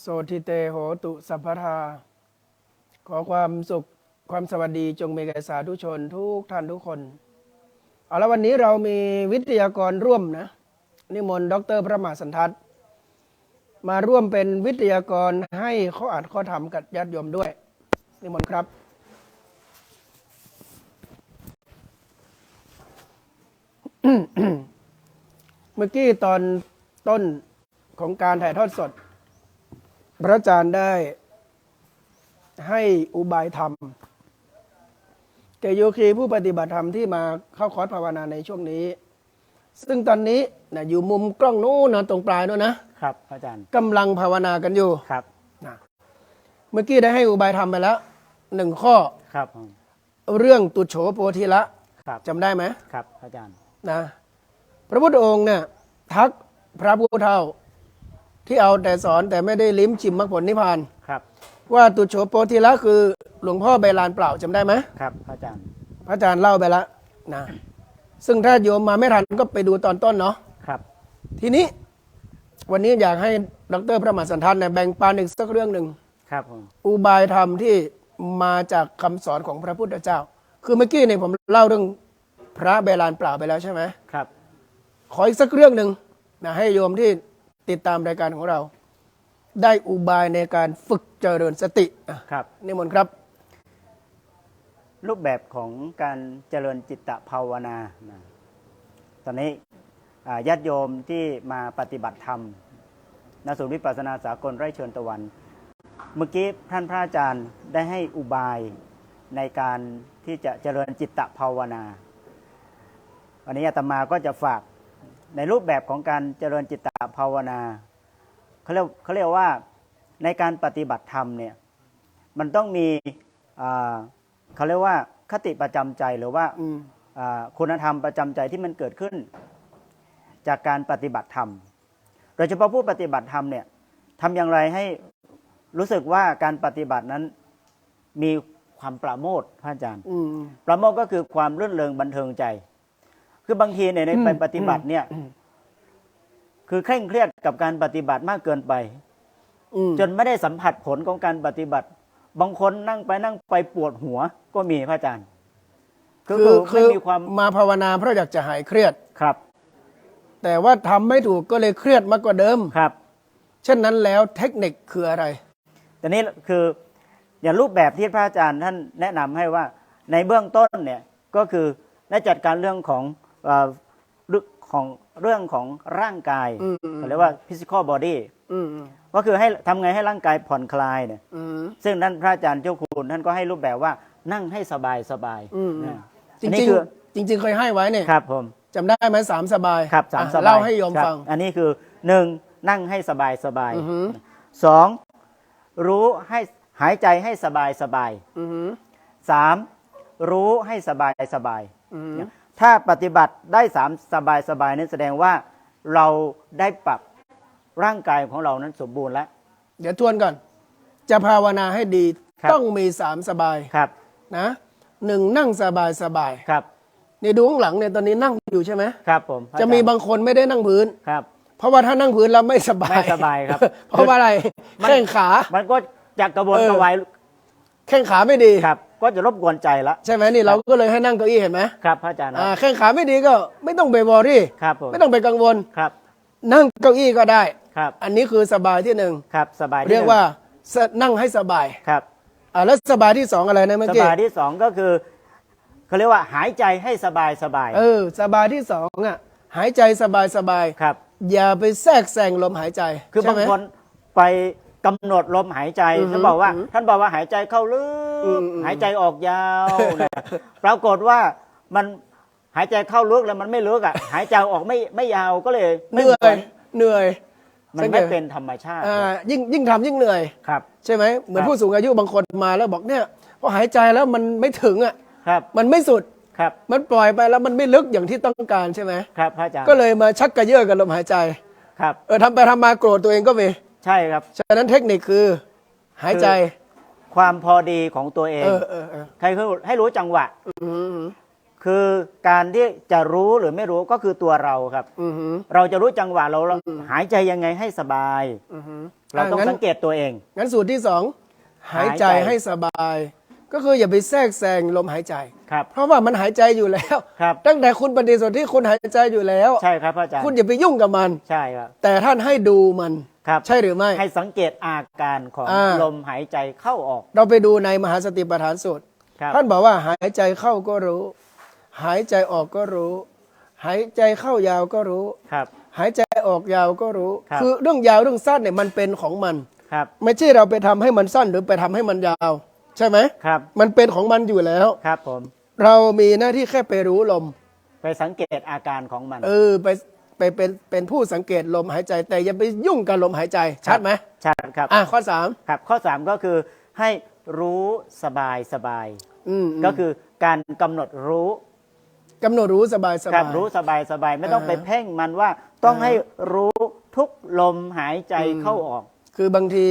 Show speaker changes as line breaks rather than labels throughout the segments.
โสทิเตโหตุสัพพทา ขอความสุขความสวัสดีจงมีแก่สาธุชนทุกท่านทุกคน เอาละวันนี้เรามีวิทยากรร่วมนะ นิมนต์ดร พระมหาสันทัศน์มาร่วมเป็นวิทยากรให้ข้ออัดข้อธรรมกับญาติโยมด้วย นิมนต์ครับเมื่อกี้ตอนต้นของการถ่ายทอดสด พระอาจารย์ได้ให้อุบายธรรมแก่โยคีผู้ปฏิบัติธรรมที่มาเข้าคอร์สภาวนาในช่วงนี้ ซึ่งตอนนี้นะอยู่มุมกล้องนู้นนะตรงปลายนู้นนะครับ
อาจารย์
กำลังภาวนากันอยู่
ครับ
นะเมื่อกี้ได้ให้อุบายธรรมไปแล้วหนึ่งข้อ
ครับ
เรื่องตุโฉโพธิละ
ครับ
จำได้ไหม
ครับ อาจารย์
นะ พระพุทธองค์เนี่ยทักพระผู้เฒ่า ที่เอาแต่สอนแต่ไม่ได้ลิ้มชิมมรรคผลนิพพาน
ครับ
ว่าตุโฉโปธิละคือหลวงพ่อใบลานเปล่าจำได้ไหม
ครับอาจารย์
พระอาจารย์เล่าไปแล้วนะซึ่งถ้าโยมมาไม่ทันก็ไปดูตอนต้นเนาะ
ครับ
ทีนี้ วันนี้อยากให้ดรพระมหาสันทันเนี่ยแบ่งปันอีกสักเรื่องหนึ่ง
ครับผม
อุบายธรรมที่มาจากคำสอนของพระพุทธเจ้า คือเมื่อกี้เนี่ยผมเล่าเรื่องพระใบลานเปล่าไปแล้วใช่ไหม
ครับ
ขออีกสักเรื่องหนึ่งนะให้โยมที่ ติดตามรายการของเรา ได้อุบายในการฝึกเจริญสติอะ
ครับ
นิมนต์ครับ
รูปแบบของการเจริญจิตตภาวนานะตอนนี้อ่าญาติโยมที่มาปฏิบัติธรรมณศูนย์วิปัสสนาสากลไร่เชิญตะวัน เมื่อกี้ท่านพระอาจารย์ได้ให้อุบายในการที่จะเจริญจิตตภาวนา วันนี้อาตมาก็จะฝาก ในรูปแบบของการเจริญจิตตภาวนาเขาเรียกเขาเรียกว่าในการปฏิบัติธรรมเนี่ยมันต้องมีอ่าเขาเรียกว่าคติประจำใจหรือว่า
อืม
อ่าคุณธรรมประจำใจที่มันเกิดขึ้น จากการปฏิบัติธรรม โดยเฉพาะผู้ปฏิบัติธรรมเนี่ยทำอย่างไรให้รู้สึกว่าการปฏิบัตินั้นมีความประโมทพระอาจารย์
อืม
ประโมทก็คือความรื่นเริงบันเทิงใจ คือบางทีเนี่ยใน
อืม
ไปปฏิบัติเนี่ย
อืม
คือเคร่งเครียดกับการปฏิบัติมากเกินไป
อืม
จนไม่ได้สัมผัสผลของการปฏิบัติ บางคนนั่งไปนั่งไปปวดหัวก็มีพระอาจารย์ คือ
คือ
คื
คืออ
ไม่มีความ
มาภาวนาเพราะอยากจะหายเครียด
ครับ
แต่ว่าทำไม่ถูกก็เลยเครียดมากกว่าเดิม
ครับ
เช่นนั้นแล้วเทคนิคคืออะไร
แต่นี้คืออย่างรูปแบบที่พระอาจารย์ท่านแนะนำให้ว่าในเบื้องต้นเนี่ยก็คือได้จัดการเรื่องของ เอ่อเรื่องของเรื่องของร่างกาย
อืม
เขาเรียกว่า physical body
อืมอืม
ก็คือให้ทำไงให้ร่างกายผ่อนคลายเนี่ย
อืม
ซึ่งท่านพระอาจารย์เจ้าคุณท่านก็ให้รูปแบบว่านั่งให้สบายสบาย
อืม
นะ
จ
อัน
ริ
นี้
ง
คือ
ๆจริง ๆ เคยให้ไว้เนี่ย
ครับผม
จำได้ไหมสามสบาย
ครับสาม
อะ
สบาย
เล่าให้โยม
ครับ
ฟัง
อันนี้คือหนึ่งนั่งให้สบายสบาย
อือหือ
สองรู้ให้หายใจให้สบายสบาย
อือหือ
สามรู้ให้สบายสบาย
อือหือ
ถ้าปฏิบัติได้สามสบายสบายนั้นแสดงว่าเราได้ปรับร่างกายของเรานั้นสมบูรณ์แล้ว
เดี๋ยวทวนก่อน จะภาวนาให้ดี
ครับ
ต้องมีสามสบาย
ครับ
นะหนึ่งนั่งสบายสบาย
ครับ
นี่ดูข้างหลังเนี่ยตอนนี้นั่งอยู่ใช่ไหม
ครับผม
จะมี
อาจารย์
บางคนไม่ได้นั่งพื้น
ครับ
เพราะว่าถ้านั่งพื้นแล้วไม่สบาย
ไม่สบายครับ
เพราะว่าอะไร
มัน
แข้งขา
มันก็จะกระวน
เออ
กระวาย
แข้งขาไม่ดี
ครับ ก็จะรบกวนใจละ
ใช่ไหมนี่เราก็เลยให้นั่งเก้าอี้เห็นไหม
ครับพระอาจารย์
อ่าแข้งขาไม่ดีก็ไม่ต้องไปวอรี่
ครับผม
ไม่ต้องไปกังวล
ครับ
นั่งเก้าอี้ก็ได้
ครับ
อันนี้คือสบายที่หนึ่ง
ครับ สบายที่
เรียก
หนึ่ง
ว่าสนั่งให้สบาย
ครับ
อ่าแล้วสบายที่สองอะไรนะเมื่อ
ส
กี้
บายที่สองก็คือเขาเรียกว่าหายใจให้สบายสบาย
เออสบายที่สองอะหายใจสบายสบาย
ครับ
อย่าไปแทรกแซงลมหายใจ
คือบาง
ใช่ไหม
คนไป กำหนดลมหายใจ
อือฮึ
ท่านบอกว่า
อือฮึ
ท่านบอกว่าหายใจเข้าลึ
อื
ก
มอืม
หายใจออกยาวนะปรากฏว่ามันหายใจเข้าลึกแล้วมันไม่ลึกอะ หายใจออกไม่ไม่ยาวก็เลย
เห
ไม่
นื่อ
เหมื
ย
อน
เหนื่อย
มัน
สังก
ไม่
ต
เป็นธรรมชาติ
อ่ายิ่งยิ่งทำยิ่งเหนื่อย
ครับ
ใช่ไหมเหมือน
ครับ
ผู้สูงอายุบางคนมาแล้วบอกเนี่ยพอหายใจแล้วมันไม่ถึงอะ
ครับ
มันไม่สุด
ครับ
มันปล่อยไปแล้วมันไม่ลึกอย่างที่ต้องการใช่ไหม
ครับพระอาจารย์
ก็เลยมาชักกระเยาะกับลมหายใจ
ครับ
เออทำไปทำมาโกรธตัวเองก็มี
ใช่ครับ
ฉะนั้นเทคนิคคือหายใจ
ความพอดีของตัวเอง
เออเออเออ
ใครคือให้รู้จังหวะ
อืม
คือการที่จะรู้หรือไม่รู้ก็คือตัวเราครับ
อือหือ
เราจะรู้จังหวะเราเรา
อืม
หายใจยังไงให้สบาย
อือหือ
เราต้องะ
งั้น
สังเกตตัวเอง
งั้นสูตรที่สองหายใจ
หายใจ
ให้สบาย ก็คืออย่าไปแทรกแซงลมหายใจ
ครับ
เพราะว่ามันหายใจอยู่แล้ว
ครับ
ตั้งแต่คุณปฏิสนธิคุณหายใจอยู่แล้ว
ใช่ครับพระอาจารย์
คุณอย่าไปยุ่งกับมัน
ใช่ครับ
แต่ท่านให้ดูมัน
ครับ
ใช่หรือไม่
ให้สังเกตอาการของ
อ่า
ลมหายใจเข้าออก
เราไปดูในมหาสติปัฏฐานสูตร
ครับ
ท่านบอกว่าหายใจเข้าก็รู้ หายใจออกก็รู้ หายใจเข้ายาวก็รู้
ครับ
หายใจออกยาวก็รู้
ครับ
อเรื่องยาวเรื่องสั้นเนี่ยมันเป็นของมัน
ครับ
ไม่ใช่เราไปทำให้มันสั้นหรือไปทำให้มันยาว ใช่ไหม
ครับ
มันเป็นของมันอยู่แล้ว
ครับผม
เรามีหน้าที่แค่ไปรู้ลม
ไปสังเกตอาการของมัน
เออไป ไปเป็นเป็นผู้สังเกตลมหายใจ แต่อย่าไปยุ่งกับลมหายใจชัดไหม
ชัดครับ
อะข้อสาม
ครับข้อ3ก็คือให้รู้สบายสบาย
อืม
ก็คือการกำหนดรู้
กำหนดรู้สบายส
ครับ
บาย
รู้สบายสบายไม่ต้อง
อ่า
ไปเพ่งมันว่าต้อง
อ่า
ให้รู้ทุกลมหายใจ
อืม
เข้าออก
คือบางที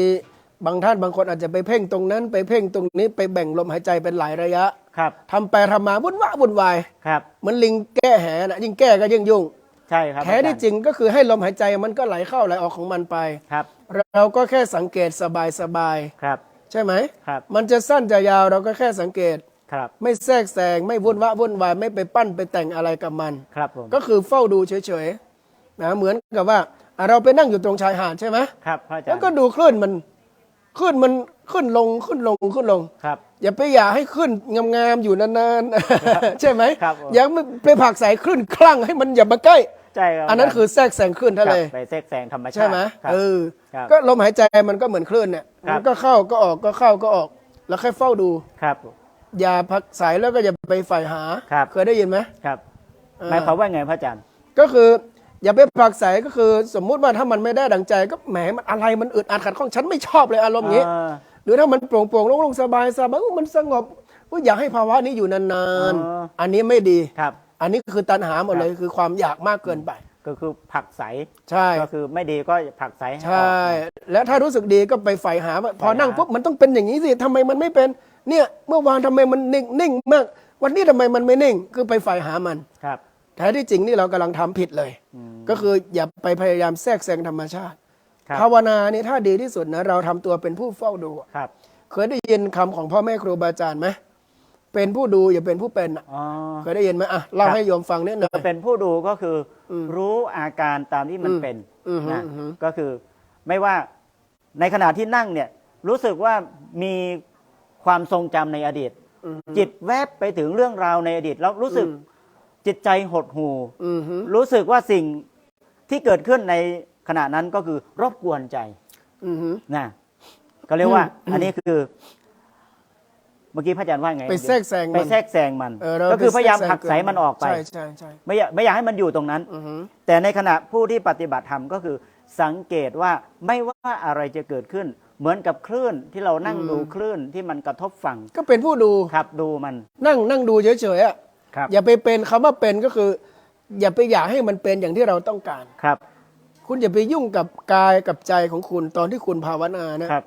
บางท่านบางคนอาจจะไปเพ่งตรงนั้น ไปเพ่งตรงนี้ไปแบ่งลมหายใจเป็นหลายระยะ
ครับ
ทำไปทำมาวุ่นวายวุ่นวาย
ครับ
เหมือนลิงแก้แหนะยิ่งแก้ก็ยิ่งยุ่ง
ใช่ครับ
แท้ที่จริงก็คือให้ลมหายใจมันก็ไหลเข้าไหลออกของมันไป
ครับ
เราก็แค่สังเกตสบายสบาย
ครับ
ใช่ไหม
ครับ
มันจะสั้นจะยาวเราก็แค่สังเกต
ครับ
ไม่แทรกแซงไม่วุ่นวะวุ่นวายไม่ไปปั้นไปแต่งอะไรกับมัน
ครับผม
ก็คือเฝ้าดูเฉยๆนะเหมือนกับว่าอะเราไปนั่งอยู่ตรงชายหาดใช่ไหม
ครับพระอาจาร
แล้ว
ย์
ก็ดูคลื่นมันคลื่นมันขึ้นลงขึ้นลงขึ้นลง
ครับ
อย่าไปอยากให้ขึ้นงามๆอยู่นานๆใช่ไหม
ครับผม
อย่าไม่ไปผลักใส่คลื่นคลั่งให้มันอย่ามาใกล้
ใช่ครับ
อันนั้นคือแทรกแซงคลื่น
ครั
ทะ
บ
เล
ไปแทรกแซงธรรมชาติ
ใช่ไหม
ครับ
เออ
ครับ
ก็ลมหายใจมันก็เหมือนคลื่นเนี่ย
ครับ
มันก็เข้าก็ออกก็เข้าก็ออก แล้วค่อยเฝ้าดู
ครับ
อย่าผลักใส่แล้วก็อย่าไปใฝ่หา
ครับ
เคยได้ยินไหม
ครับ
เออ
หมายความว่าไงพระอาจารย์
ก็คืออย่าไปผลักใส่ก็คือ สมมุติว่าถ้ามันไม่ได้ดังใจ ก็แหมมันอะไรมันอึดอัดขัดข้องฉันไม่ชอบเลยอารมณ์นี้
อ่า
หรือถ้ามันโปร่งโปร่งๆโล่งๆสบายสบายมันสงบว่าอยากให้ภาวะนี้อยู่นาน
อ๋อ
ๆ อันนี้ไม่ดี
ครับ
อันนี้คือตัณหาหมดเลยคือความอยากมากเกินไป
ก็คือผลักใส
ใช่
ก็คือไม่ดีก็ผลักใสให้ออก
ใช่ และถ้ารู้สึกดีก็ไปใฝ่หาว่าพอ
ใฝ่หา
นั่งปุ๊บมันต้องเป็นอย่างนี้สิทำไมมันไม่เป็นเนี่ยเมื่อวานทำไมมันนิ่งนิ่งมาก วันนี้ทำไมมันไม่นิ่ง คือไปใฝ่หามัน
ครับ
แท้ที่จริงนี่เรากำลังทำผิดเลย
อืม
ก็คืออย่าไปพยายามแทรกแซงธรรมชาติ
ครับ
ภาวนานี่ถ้าดีที่สุดนะเราทำตัวเป็นผู้เฝ้าดู
ครับ
เคยได้ยินคำของพ่อแม่ครูบาอาจารย์ไหม เป็นผู้ดูอย่าเป็นผู้เป็นอะ
อ๋อ
เคยได้ยินไหมอะเล่า
ครับ
ให้โยมฟังนิดหน่อย
เป็นผู้ดูก็คืออรู้อาการตามที่มัน
อืม
เป็น
อืม
นะ
อืมอืม
ก็คือไม่ว่าในขณะที่นั่งเนี่ยรู้สึกว่ามีความทรงจำในอดีต
อืม
จิตแวบไปถึงเรื่องราวในอดีต แล้วรู้สึก
อืม
จิตใจหดหู่
อืมฮึ
รู้สึกว่าสิ่งที่เกิดขึ้นในขณะนั้นก็คือรบกวนใจ
อืมฮึ
นะก็เรียกว่า
อืม
อันนี้คือเมื่อกี้พระอาจารย์ว่าไง
ไปแทรกแซงมัน
ไปแทรกแซงมัน
เออเรา
ก็คือพยายาม
ไปแทร
ผลักไสมันออกไป
ใช่ใช่ใช่
ไม่อยากไม่อยากให้มันอยู่ตรงนั้น
อือฮึ
แต่ในขณะผู้ที่ปฏิบัติธรรมก็คือสังเกตว่าไม่ว่าอะไรจะเกิดขึ้น เหมือนกับคลื่นที่เรานั่งดูคลื่นที่มันกระทบฝั่ง
ก็เป็นผู้ดู
ครับดูมัน
นั่งนั่งดูเฉยๆอะ
ครับ
อย่าไปเป็นคำว่าเป็นก็คือ อย่าไปอยากให้มันเป็นอย่างที่เราต้องการ
ครับ
คุณอย่าไปยุ่งกับกายกับใจของคุณตอนที่คุณภาวนานะครับ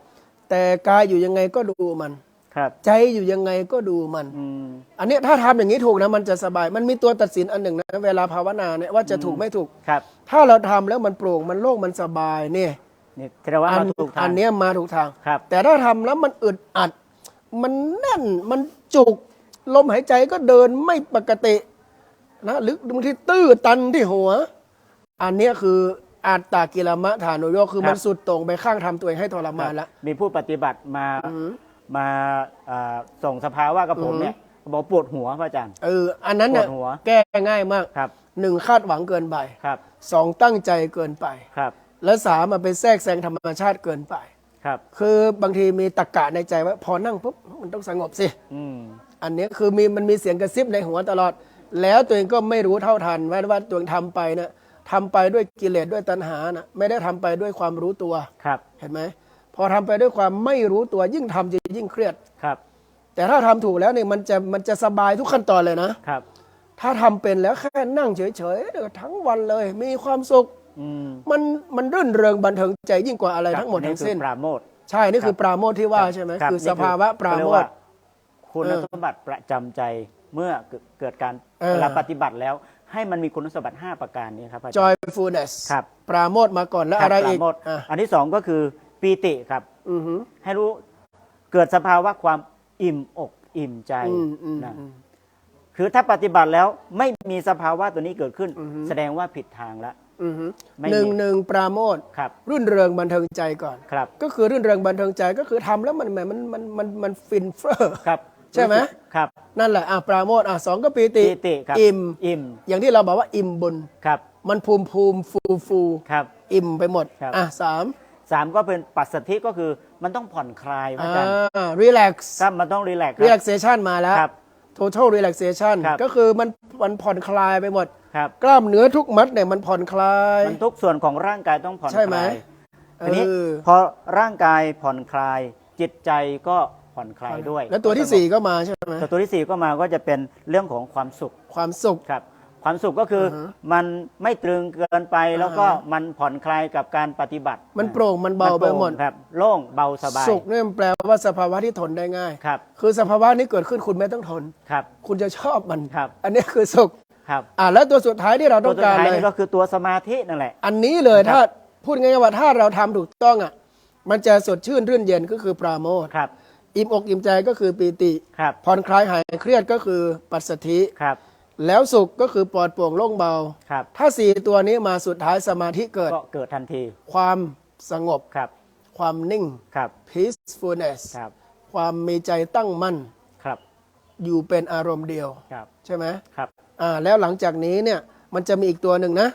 แต่กายอยู่ยังไงก็ดูมัน
ครับ
ใจอยู่ยังไงก็ดูมัน
อืม
อันเนี้ยถ้าทำอย่างนี้ถูกนะมันจะสบาย มันมีตัวตัดสินอันหนึ่งนะเวลาภาวนาเนี่ยว่าจะถูกไม่ถูก
ครับ
ถ้าเราทำแล้วมันโปร่งมันโล่งมันสบายเนี่ย
นี่แสดงว่า
อั
เรา
น
ถูกทา
อั
ง
นเนี้ยมาถูกทาง
ครับ
แต่ถ้าทำแล้วมันอึดอัด มันแน่นมันจุก ลมหายใจก็เดินไม่ปกตินะหรือบางทีตื้อตันที่หัว อันเนี้ยคืออัตตากิลมะฐานุโยคคือมันสุดโต่งไปข้างทำตัวเองให้ทรมานละ
มีผู้ปฏิบัติมา
อือหือ
มาอ่าส่งสภาวะกับผมเนี่ยบอกปวดหัวพระอาจารย์
เออ อันนั้นเนี่ย
ปวดหัว
แก้ง่ายมาก
ครับ
หนึ่งคาดหวังเกินไป
ครับ
สองตั้งใจเกินไป
ครับ
และสามมาไปแทรกแซงธรรมชาติเกินไป
ครับ
คือบางทีมีตะกะในใจว่าพอนั่งปุ๊บมันต้องสงบสิ
อืม
อันนี้คือมีมันมีเสียงกระซิบในหัวตลอด แล้วตัวเองก็ไม่รู้เท่าทันว่าว่าตัวเองทำไปนะทำไปด้วยกิเลสด้วยตัณหานะไม่ได้ทำไปด้วยความรู้ตัว
ครับ
เห็นไหม พอทำไปด้วยความไม่รู้ตัวยิ่งทำจะยิ่งเครียด
ครับ
แต่ถ้าทำถูกแล้วเนี่ยมันจะมันจะสบายทุกขั้นตอนเลยนะ
ครับ
ถ้าทำเป็นแล้วแค่นั่งเฉยๆเดี๋ยวทั้งวันเลยมีความสุข
อืม
มันมันรื่นเริงบันเทิงใจยิ่งกว่าอะไร
ครับ
ทั้งหมดทั้งสิ้น
คือปราโมท
ใช่นี่คือปราโมทย์ที่ว่าใช่ไหม
รับ
คือ
นี่
สภาวะปรา
เขเย
โม
ก
ท
ว่าคุณ
เออ
สมบัติประจำใจเมื่อเกิดเกิดการ
เออ
เวลาปฏิบัติแล้ว ให้มันมีคุณสมบัติ 5 ประการนี้ครับพระอาจารย์
joyfulness
ครับ
ปราโมทย์มาก่อนแล้ว
คบ
อะไรอีก
ปาโมทย์
อะ
อันที่สองก็คือ ปีติครับ
อือหือ
ให้รู้เกิดสภาวะความอิ่มอกอิ่มใจ
อืมอืม
นะ
อืม
คือถ้าปฏิบัติแล้วไม่มีสภาวะตัวนี้เกิดขึ้น
อือฮึ
แสดงว่าผิดทางแล้ว
อือหือ
ไม่มี
หนึ่งหนึ่งปราโมทย์
ครับ
รื่นเริงบันเทิงใจก่อน
ครับ
ก็คือรื่นเริงบันเทิงใจก็คือทำแล้วมันแหมมันมันมันมันฟินเฟ้อ
ครับ
ใช่ไหม
รู้สึกครับ
นั่นแหละอะปราโมทย์อะสองก็ปีติ
ปีติครับ
อิ่ม
อิ่ม
อย่างที่เราบอกว่าอิ่มบุญ
ครับ
มันภูมิภูมิฟูฟู
ครับ
อิ่มไปหมด
ครับ
อะสาม
สามก็เป็นปัสสธิก็คือมันต้องผ่อนคลายพระ
อ่
อาจารย์า
relax
ครับมันต้องรีแลกซ์ค
relaxation มาแล้ว
รับ
total relaxation
ครับ
ก็คือมันมันผ่อนคลายไปหมด
ครับ
กล้ามเนื้อทุกมัดเนี่ยมันผ่อนคลาย
มันทุกส่วนของร่างกายต้องผ่อน
ใช่ไหม
คลายทีนี้
เออ
พอร่างกายผ่อนคลาย จิตใจก็ผ่อนคลายด้วย
แล้วตัวที่สี่ก็มาใช่ไหม
แต่ตัวที่สี่ก็มาก็จะเป็นเรื่องของความสุข
ความสุข
ครับ ความสุขก็คืออ
อฮะ
มันไม่ตรึงเกินไปแล้วก็
อ่าฮะ
มันผ่อนคลายกับการปฏิบัติ
มันโปร่งมันเบาไปหมด
นโปร่งครับ โล่งเบาสบาย
สุขเนี่ยมันแปลว่าสภาวะที่ทนได้ง่าย
ครับ
คือสภาวะนี้เกิดขึ้นคุณไม่ต้องทน
ครับ
คุณจะชอบมัน
ครับ
อันนี้คือสุข
ครับ
อ่าแล้วตัวสุดท้ายที่เรา
ตั
ต้
ว
อง
สุด
การ
ท้าย
เลย
นี่ก็คือตัวสมาธินั่นแหละ
อันนี้เลย
ครับ
ถ้าพูดง่ายๆว่าถ้าเราทำถูกต้องอะ มันจะสดชื่นรื่นเย็นก็คือปราโมทย์
ครับ
อิ่มอกอิ่มใจก็คือปีติ
ครับ
ผ่อนคลายหายเครียดก็คือปัสสธิ
ครับ
แล้วสุขก็คือปลอดโปร่งโล่งเบา
ครับ
ถ้าสี่ตัวนี้มาสุดท้ายสมาธิเกิด
ก็เกิดทันที
ความสงบ
ครับ
ความนิ่ง
ครับ
peacefulness
ครับ
ความมีใจตั้งมั่น
ครับ
อยู่เป็นอารมณ์เดียว
ครับ
ใช่ไหม
ครับ
อ่า แล้วหลังจากนี้เนี่ย มันจะมีอีกตัวหนึ่งนะ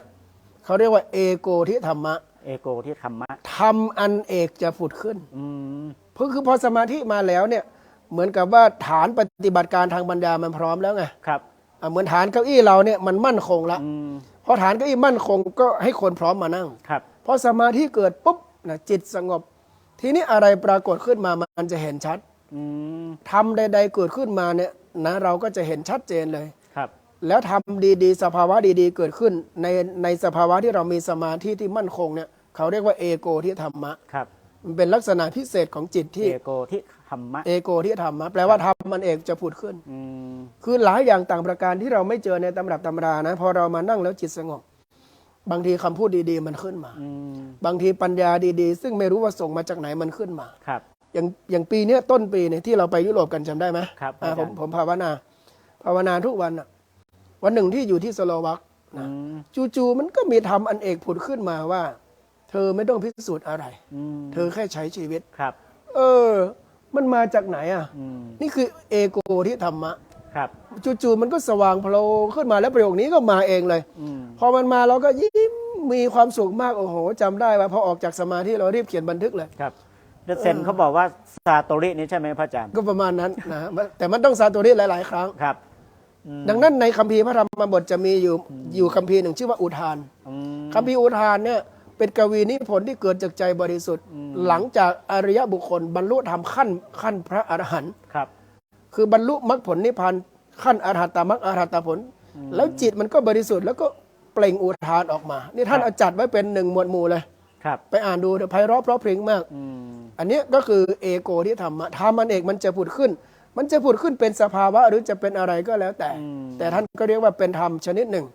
เขาเรียกว่าเอโกทิธรรมะ
เอโกที่ธรรมะ
ทำอันเอกจะผุดขึ้น
อืม
เพราะคือพอสมาธิมาแล้วเนี่ย เหมือนกับว่าฐานปฏิบัติการทางปัญญามันพร้อมแล้วไง
ครับ
อะเหมือนฐานเก้าอี้เราเนี่ยมันมั่นคงแล้ว
อืม
พอฐานเก้าอี้มั่นคงก็ให้คนพร้อมมานั่ง
ครับ
พอสมาธิเกิดปุ๊บนะจิตสงบ ทีนี้อะไรปรากฏขึ้นมามันจะเห็นชัด
อืม
ทำใด ๆ เกิดขึ้นมาเนี่ยนะเราก็จะเห็นชัดเจนเลย
ครับ
แล้วทำดีๆ สภาวะดีๆ เกิดขึ้น ในในสภาวะที่เรามีสมาธิที่มั่นคงเนี่ยเขาเรียกว่าเอโกที่ธรรมะ
ครับ
มันเป็นลักษณะพิเศษของจิตที่
เอโกที่ธรรมะ
เอโกที่ธรรมะแปลว่าธรรมมันเอกจะผุดขึ้น
อืม
คือหลายอย่างต่างประการที่เราไม่เจอในตำรับตำรานะ พอเรามานั่งแล้วจิตสงบ บางทีคำพูดดีๆมันขึ้นมา
อืม
บางทีปัญญาดีๆ ซึ่งไม่รู้ว่าส่งมาจากไหนมันขึ้นมา
ครับ
อย่างอย่างปีเนี้ยต้นปีเนี่ยที่เราไปยุโรปกันจำได้ไหม
ครับ
อ่า
อา
ผ
จามรย์
ผมภาวนา ภาวนาทุกวันอะวันหนึ่งที่อยู่ที่สโลวัก
อืม
จู่ๆมันก็มีธรรมอันเอกผุดขึ้นมาว่า เธอไม่ต้องพิสูจน์อะไร
อืม
เธอแค่ใช้ชีวิต
ครับ
เออ มันมาจากไหนอะ
อืม
นี่คือเอโกที่ธรรมะ
ครับ
จู่ๆมันก็สว่างโพลงขึ้นมาแล้วประโยคนี้ก็มาเองเลย
อืม
พอมันมาเราก็ยิ้มมีความสุขมากโอ้โหจำได้ว่าพอออกจากสมาธิเรารีบเขียนบันทึกเลย
ครับเดอะเซนเขาบอกว่าซาโตรินี่ใช่ไหมพระอาจารย์
ก็ประมาณนั้นนะแต่มันต้องซาตัวนี้หลาย ๆ ครั้ง
ครับอืม
ดังนั้นในคัมภีร์พระธรรมบทจะมีอยู่อยู่คัมภีร์หนึ่งชื่อว่าอุทาน
อืม
คัมภีร์อุทานเนี่ยเป็นกวีนิพนธ์ที่เกิดจากใจบริสุทธิ์ หลังจากอริยบุคคลบรรลุธรรมขั้นขั้นพระอรหันต์
ครับ
คือบรรลุมรรคผลนิพพานขั้นอรหัตตมรรคอรหัตตผล แล้วจิตมันก็บริสุทธิ์แล้วก็เปล่งอุทานออกมา นี่ท่าน
ครับ
เอาจัดไว้เป็นหนึ่งหมวดหมู่เลย
ครับ
ไปอ่านดูเถอะไพเราะเพราะพริ้งมาก
อืม
อันเนี้ยก็คือเอโกที่ธรรมะธรรมมันเอกมันจะผุดขึ้น มันจะผุดขึ้นเป็นสภาวะหรือจะเป็นอะไรก็แล้วแต่
อืม
แต่ท่านก็เรียกว่าเป็นธรรมชนิดหนึ่ง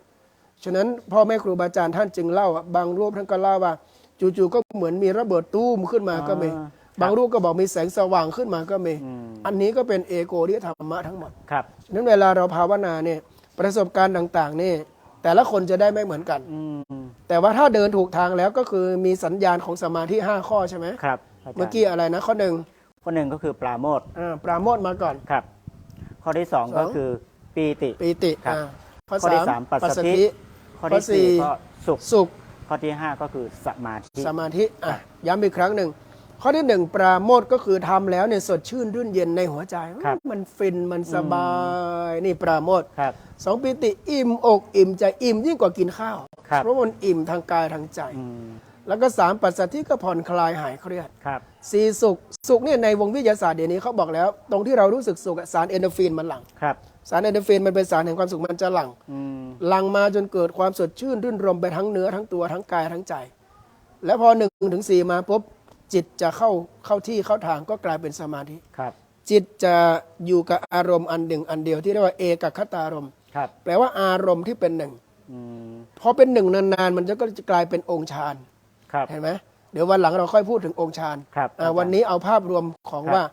ฉะนั้นพ่อแม่ครูบาอาจารย์ท่านจึงเล่าอะบางรูปท่านก็เล่าว่า จู่ๆก็เหมือนมีระเบิดตู้มขึ้นมาก็มี
อ่า
บางรูปก็บอกมีแสงสว่างขึ้นมาก็มี
อืม
อันนี้ก็เป็นเอโกที่ธรรมะทั้งหมด
ครับ
ฉะนั้นเวลาเราภาวนาเนี่ยประสบการณ์ต่างๆนี่แต่ละคนจะได้ไม่เหมือนกัน
อืม
แต่ว่าถ้าเดินถูกทางแล้วก็คือมีสัญญาณของสมาธิห้าข้อใช่ไหม
ครับาจารย์
เมื่อกี้อะไรนะข้อหนึ่ง
ข้อหนึ่งก็คือปราโมทย์
อ่าปราโมทย์มาก่อน
ครับ ข้อที่สอง
สอง
ก็คือปีติ
ปีติ
ครับ
อ่าข้อ
ข้อที่
สาม
สามปัสสธิ
ธิ
ข้อ
ข้อ
ที่สี่
สี่
ก็สุข
สุข
ข้อที่ห้าก็คือสมาธิ
สมาธิอะย้ำอีกครั้งหนึ่ง ข้อที่หนึ่งปราโมทย์ก็คือทำแล้วเนี่ยสดชื่นรื่นเย็นในหัวใจ
ครับ
มันฟินมันสบาย นี่ปราโมทย์
ครับ
สองปีติอิ่มอกอิ่มใจอิ่มยิ่งกว่ากินข้าว
ครับ
เพราะมันอิ่มทางกายทางใจ
อืม
แล้วก็สามปัสสัทธิก็ผ่อนคลายหายเครียด
ครับ
สี่สุขสุขเนี่ยในวงวิทยาศาสตร์เดี๋ยวนี้เขาบอกแล้ว ตรงที่เรารู้สึกสุขอะสารเอนโดรฟินมันหลั่ง
ครับ
สารเอนโดรฟินมันเป็นสารแห่งความสุขมันจะหลั่ง
อืม
หลั่งมาจนเกิดความสดชื่นรื่นรมไปทั้งเนื้อทั้งตัวทั้งกายทั้งใจ แล้วพอหนึ่งถึงสี่มาปุ๊บ จิตจะเข้าเข้าที่เข้าทางก็กลายเป็นสมาธิ
ครับ
จิตจะอยู่กับอารมณ์อันหนึ่งอันเดียวที่เรียกว่าเอกคตารมณ์
ครับ
แปลว่าอารมณ์ที่เป็นหนึ่ง
อืม
พอเป็นหนึ่งนานๆ มันจะก็จะกลายเป็นองค์ฌาน
ครับ
เห็นไหมเดี๋ยววันหลังเราค่อยพูดถึงองค์ฌาน
ครับ
อ่า
อาจารย์
วันนี้เอาภาพรวมของ
ครับ
ว่า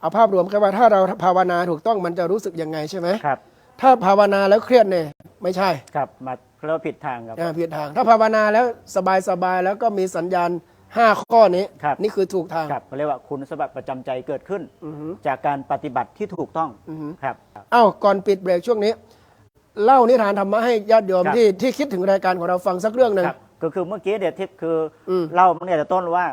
เอาภาพรวมกันว่าถ้าเราภาวนาถูกต้องมันจะรู้สึกยังไงใช่ไหม
ครับ
ถ้าภาวนาแล้วเครียดเนี่ยไม่ใช่
ครับ มาเริ่มผิดทางครับ
อ่าผิดทางถ้าภาวนาแล้วสบายสบายๆแล้วก็มีสัญญาณ 5 ข้อนี้
ครับ
นี่คือถูกทาง
ครับเขาเรียกว่าคุณสมบัติประจำใจเกิดขึ้น
อือฮึ
จากการปฏิบัติที่ถูกต้อง
อือฮึ
ครับ
เอ้าก่อนปิดเบรกช่วงนี้ เล่านิทานธรรมะให้ญาติโยม
ครับ
ที่ที่คิดถึงรายการของเราฟังสักเรื่องหนึ่ง
ครับก็คือเมื่อกี้เดี๋ยวทิพย์คืออ
ม
เล่าเมื่อแต่ต้นว่า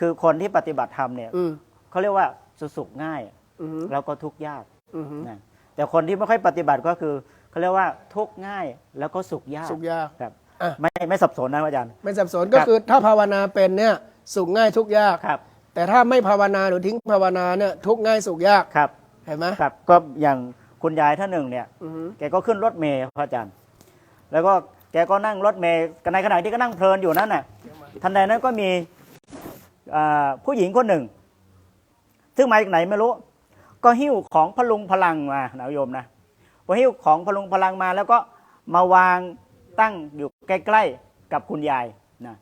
คือคนที่ปฏิบัติธรรมเนี่ย
อืม
เขาเรียกว่าสุสุขง่าย
อือฮึ
แล้วก็ทุกข์ยาก
อือฮึ
นะแต่คนที่ไม่ค่อยปฏิบัติก็คือเขาเรียกว่าทุกข์ง่ายแล้วก็สุขยาก
สุขยาก
ครับ
อะ
ไม่ไม่สับสนนะอาจารย์
ไม่สับสนก็
ครับ
คือถ้าภาวนาเป็นเนี่ยสุขง่ายทุกข์ยาก
ครับ
แต่ถ้าไม่ภาวนาหรือทิ้งภาวนาเนี่ยทุกข์ง่ายสุขยาก
ครับ
เห็นไหม
ครับก็อย่างคุณยายท่านหนึ่งเนี่ย
อือฮึ
แกก็ขึ้นรถเมล์พระอาจารย์ แล้วก็แกก็นั่งรถเมล์กันในขณะที่ก็นั่งเพลินอยู่นั้นน่ะ ทันใดนั้นก็มีอ่าผู้หญิงคนหนึ่ง ซึ่งมาจากไหนไม่รู้ ก็หิ้วของพลุงพลังมานะโยมนะพอหิ้วของพลุงพลังมาแล้วก็มาวาง ตั้งอยู่ใกล้ ๆกับคุณยายนะ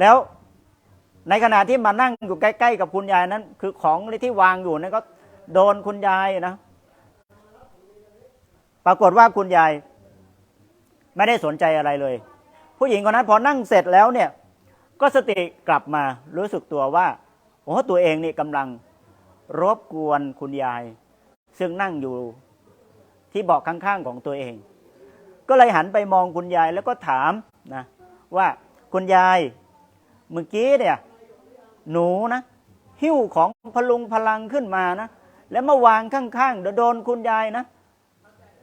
แล้วในขณะที่มานั่งอยู่ใกล้ ๆ กับคุณยายนั้น คือของที่วางอยู่นั้นก็โดนคุณยายนะ ปรากฏว่าคุณยาย ไม่ได้สนใจอะไรเลย ผู้หญิงคนนั้นพอนั่งเสร็จแล้วเนี่ย ก็สติกลับมารู้สึกตัวว่าโอ้ตัวเองนี่กำลังรบกวนคุณยาย ซึ่งนั่งอยู่ที่เบาะข้างๆของตัวเอง ก็เลยหันไปมองคุณยายแล้วก็ถามนะว่าคุณยายเมื่อกี้เนี่ยหนูนะหิ้วของพลุงพลังขึ้นมานะแล้วมาวางข้างๆเดี๋ยวโดนคุณยายนะ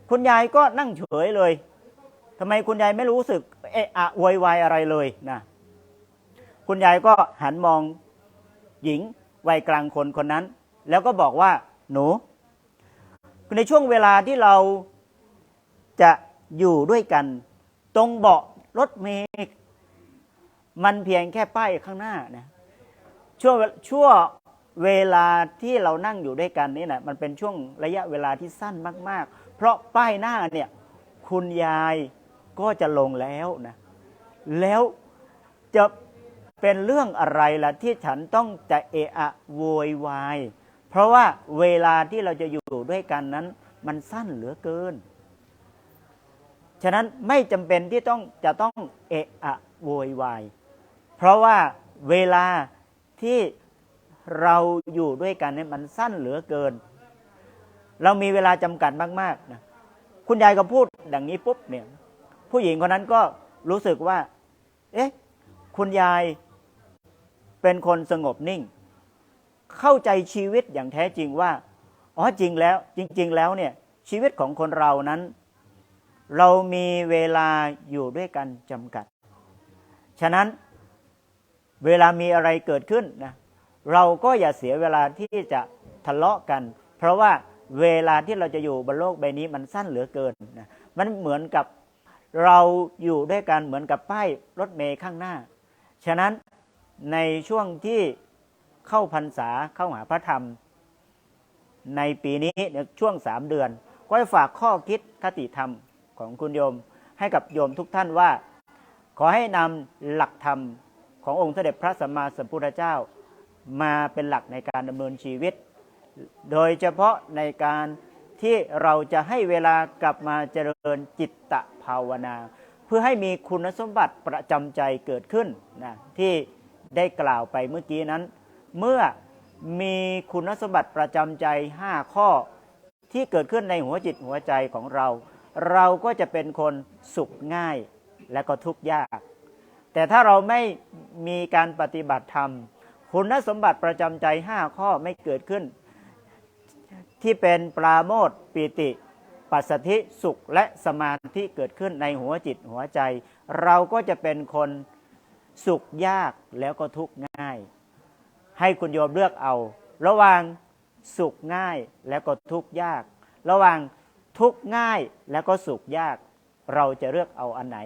คุณยายก็นั่งเฉยเลยทำไมคุณยายไม่รู้สึกเอะอะโวยวายอะไรเลยนะคุณยายก็หันมองหญิงวัยกลางคนคนนั้น แล้วก็บอกว่าหนู ในช่วงเวลาที่เราจะ อยู่ด้วยกัน ตรงเบาะรถเมล์มันเพียงแค่ป้ายข้างหน้านะช่วงช่วงเวลาที่เรานั่งอยู่ด้วยกันนี่นะมันเป็นช่วงระยะเวลาที่สั้นมาก ๆ เพราะป้ายหน้าเนี่ย คุณยายก็จะลงแล้วนะแล้วจะเป็นเรื่องอะไรล่ะที่ฉันต้องจะเอะอะโวยวาย เพราะว่าเวลาที่เราจะอยู่ด้วยกันนั้น มันสั้นเหลือเกิน ฉะนั้นไม่จำเป็นที่ต้องจะต้องเอะอะโวยวาย เพราะว่าเวลาที่เราอยู่ด้วยกันเนี่ยมันสั้นเหลือเกิน เรามีเวลาจำกัดมากๆนะคุณยายก็พูดดังนี้ปุ๊บเนี่ยผู้หญิงคนนั้นก็รู้สึกว่า เอ๊ะ คุณยายเป็นคนสงบนิ่ง เข้าใจชีวิตอย่างแท้จริงว่า อ๋อจริงแล้วจริง ๆ แล้วเนี่ยชีวิตของคนเรานั้น เรามีเวลาอยู่ด้วยกันจำกัด ฉะนั้นเวลามีอะไรเกิดขึ้นนะเราก็อย่าเสียเวลาที่จะทะเลาะกัน เพราะว่าเวลาที่เราจะอยู่บนโลกใบนี้มันสั้นเหลือเกินนะมันเหมือนกับเราอยู่ด้วยกันเหมือนกับป้ายรถเมย์ข้างหน้า ฉะนั้นในช่วงที่เข้าพรรษาเข้าหาพระธรรม ในปีนี้เนี่ยช่วงสามเดือน ก็ฝากข้อคิดคติธรรม ของคุณโยมให้กับโยมทุกท่านว่า ขอให้นำหลักธรรมขององค์เสด็จพระสัมมาสัมพุทธเจ้า มาเป็นหลักในการดำเนินชีวิต โดยเฉพาะในการที่เราจะให้เวลากลับมาเจริญจิตตภาวนา เพื่อให้มีคุณสมบัติประจำใจเกิดขึ้นนะที่ได้กล่าวไปเมื่อกี้นั้น เมื่อมีคุณสมบัติประจำใจ 5 ข้อที่เกิดขึ้นในหัวจิตหัวใจของเรา เราก็จะเป็นคนสุขง่ายและก็ทุกข์ยาก แต่ถ้าเราไม่มีการปฏิบัติธรรม คุณสมบัติประจำใจ 5 ข้อไม่เกิดขึ้น ที่เป็นปราโมทปีติปัสสธิสุขและสมาธิเกิดขึ้นในหัวจิตหัวใจ เราก็จะเป็นคนสุขยากแล้วก็ทุกข์ง่าย ให้คุณโยมเลือกเอา ระหว่างสุขง่ายแล้วก็ทุกข์ยาก ระหว่าง ทุกง่ายแล้วก็สุขยาก เราจะเลือกเอาอันไหน